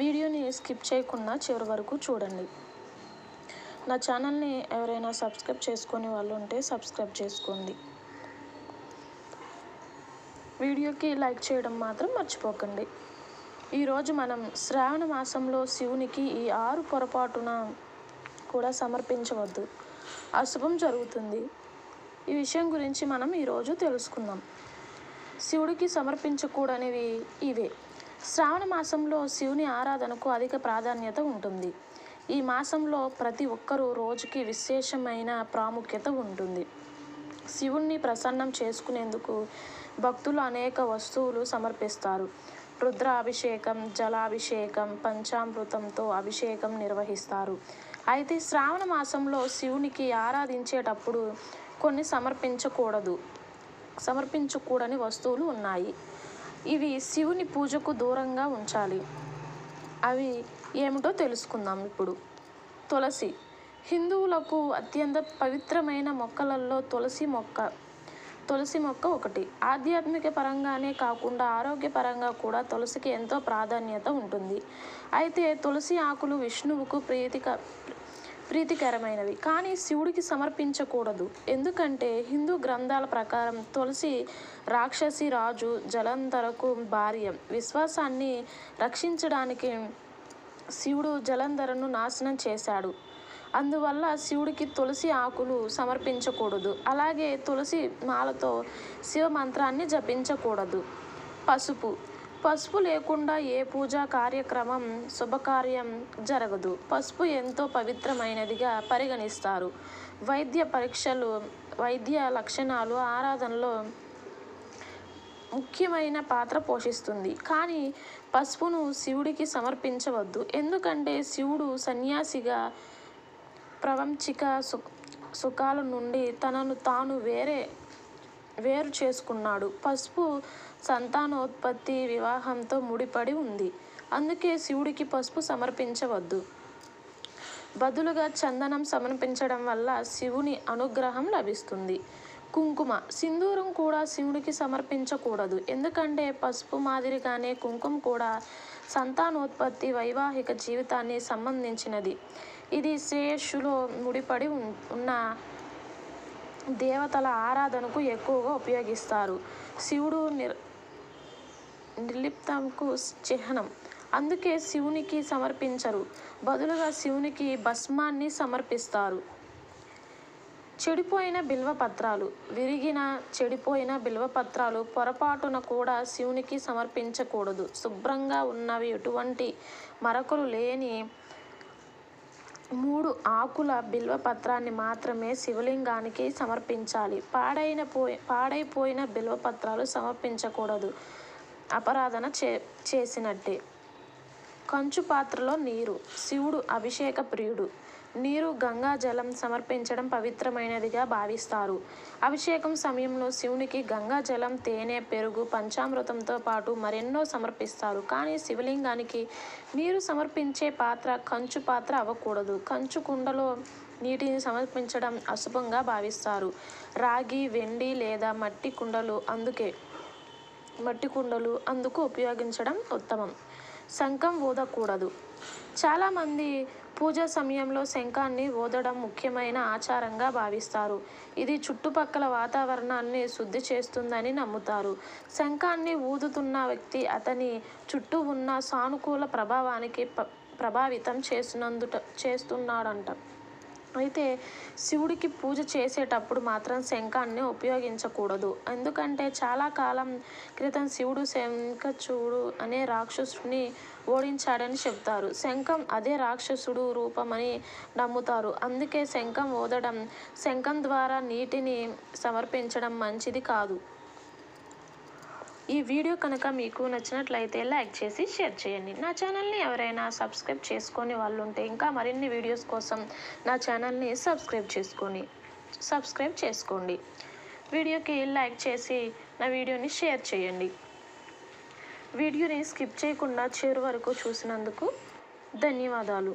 వీడియోని స్కిప్ చేయకుండా చివరి వరకు చూడండి. నా ఛానల్ని ఎవరైనా సబ్స్క్రైబ్ చేసుకునే వాళ్ళు ఉంటే సబ్స్క్రైబ్ చేసుకోండి. వీడియోకి లైక్ చేయడం మాత్రం మర్చిపోకండి. ఈరోజు మనం శ్రావణ మాసంలో శివునికి ఈ ఆరు పొరపాటున కూడా సమర్పించవద్దు. అశుభం జరుగుతుంది. ఈ విషయం గురించి మనం ఈరోజు తెలుసుకుందాం. శివుడికి సమర్పించకూడనివి ఇవే. శ్రావణ మాసంలో శివుని ఆరాధనకు అధిక ప్రాధాన్యత ఉంటుంది. ఈ మాసంలో ప్రతి ఒక్కరూ రోజుకి విశేషమైన ప్రాముఖ్యత ఉంటుంది. శివుణ్ణి ప్రసన్నం చేసుకునేందుకు భక్తులు అనేక వస్తువులు సమర్పిస్తారు. రుద్రాభిషేకం జలాభిషేకం పంచామృతంతో అభిషేకం నిర్వహిస్తారు. అయితే శ్రావణ మాసంలో శివునికి ఆరాధించేటప్పుడు కొన్ని సమర్పించకూడదు. సమర్పించకూడని వస్తువులు ఉన్నాయి. ఇవి శివుని పూజకు దూరంగా ఉంచాలి. అవి ఏమిటో తెలుసుకుందాం ఇప్పుడు. తులసి. హిందువులకు అత్యంత పవిత్రమైన మొక్కలలో తులసి మొక్క. తులసి మొక్క ఒకటి. ఆధ్యాత్మిక పరంగానే కాకుండా ఆరోగ్యపరంగా కూడా తులసికి ఎంతో ప్రాధాన్యత ఉంటుంది. అయితే తులసి ఆకులు విష్ణువుకు ప్రీతిక ప్రీతికరమైనవి. కానీ శివుడికి సమర్పించకూడదు. ఎందుకంటే హిందూ గ్రంథాల ప్రకారం తులసి రాక్షసి రాజు జలంధరకు భార్య. విశ్వాసాన్ని రక్షించడానికి శివుడు జలంధరను నాశనం చేశాడు. అందువల్ల శివుడికి తులసి ఆకులు సమర్పించకూడదు. అలాగే తులసి మాలతో శివ మంత్రాన్ని జపించకూడదు. పసుపు. పసుపు లేకుండా ఏ పూజా కార్యక్రమం శుభకార్యం జరగదు. పసుపు ఎంతో పవిత్రమైనదిగా పరిగణిస్తారు. వైద్య పరీక్షలు వైద్య లక్షణాలు ఆరాధనలో ముఖ్యమైన పాత్ర పోషిస్తుంది. కానీ పసుపును శివుడికి సమర్పించవద్దు. ఎందుకంటే శివుడు సన్యాసిగా ప్రవంచిక సు సుఖాల నుండి తనను తాను వేరే వేరు చేసుకున్నాడు. పసుపు సంతానోత్పత్తి వివాహంతో ముడిపడి ఉంది. అందుకే శివుడికి పసుపు సమర్పించవద్దు. బదులుగా చందనం సమర్పించడం వల్ల శివుని అనుగ్రహం లభిస్తుంది. కుంకుమ. సింధూరం కూడా శివుడికి సమర్పించకూడదు. ఎందుకంటే పసుపు మాదిరిగానే కుంకుమ కూడా సంతానోత్పత్తి వైవాహిక జీవితాన్ని సంబంధించినది. ఇది శ్రేయస్సులో ముడిపడి ఉన్న దేవతల ఆరాధనకు ఎక్కువగా ఉపయోగిస్తారు. శివుడు నిర్ నిర్లిప్తంకు చిహ్నం. అందుకే శివునికి సమర్పించరు. బదులుగా శివునికి భస్మాన్ని సమర్పిస్తారు. చెడిపోయిన బిల్వపత్రాలు విరిగిన చెడిపోయిన బిల్వపత్రాలు పొరపాటున కూడా శివునికి సమర్పించకూడదు. శుభ్రంగా ఉన్నవి ఎటువంటి మరకలు లేని మూడు ఆకుల బిల్వపత్రాన్ని మాత్రమే శివలింగానికి సమర్పించాలి. పాడైన పోయి పాడైపోయిన బిల్వపత్రాలు సమర్పించకూడదు. అపరాధన చే చేసినట్టే. కంచు పాత్రలో నీరు. శివుడు అభిషేక ప్రియుడు. నీరు గంగా జలం సమర్పించడం పవిత్రమైనదిగా భావిస్తారు. అభిషేకం సమయంలో శివునికి గంగా జలం తేనె పెరుగు పంచామృతంతో పాటు మరెన్నో సమర్పిస్తారు. కానీ శివలింగానికి నీరు సమర్పించే పాత్ర కంచు పాత్ర అవ్వకూడదు. కంచు కుండలో నీటిని సమర్పించడం అశుభంగా భావిస్తారు. రాగి వెండి లేదా మట్టి కుండలు అందుకే మట్టి కుండలు అందుకు ఉపయోగించడం ఉత్తమం. శంఖం ఊదకూడదు. చాలామంది పూజ సమయంలో శంఖాన్ని ఊదడం ముఖ్యమైన ఆచారంగా భావిస్తారు. ఇది చుట్టుపక్కల వాతావరణాన్ని శుద్ధి చేస్తుందని నమ్ముతారు. శంఖాన్ని ఊదుతున్న వ్యక్తి అతని చుట్టూ ఉన్న సానుకూల ప్రభావానికి ప్రభావితం చేసినందుట చేస్తున్నాడంట. అయితే శివుడికి పూజ చేసేటప్పుడు మాత్రం శంఖాన్ని ఉపయోగించకూడదు. ఎందుకంటే చాలా కాలం క్రితం శివుడు శంఖచూడు అనే రాక్షసుడిని ఓడించాడని చెప్తారు. శంఖం అదే రాక్షసుడు రూపమని నమ్ముతారు. అందుకే శంఖం ఓదడం శంఖం ద్వారా నీటిని సమర్పించడం మంచిది కాదు. ఈ వీడియో కనుక మీకు నచ్చినట్లయితే లైక్ చేసి షేర్ చేయండి. నా ఛానల్ని ఎవరైనా సబ్స్క్రైబ్ చేసుకొని వాళ్ళు ఉంటే ఇంకా మరిన్ని వీడియోస్ కోసం నా ఛానల్ని సబ్స్క్రైబ్ చేసుకొని సబ్స్క్రైబ్ చేసుకోండి. వీడియోకి లైక్ చేసి నా వీడియోని షేర్ చేయండి. వీడియోని స్కిప్ చేయకుండా చివరి వరకు చూసినందుకు ధన్యవాదాలు.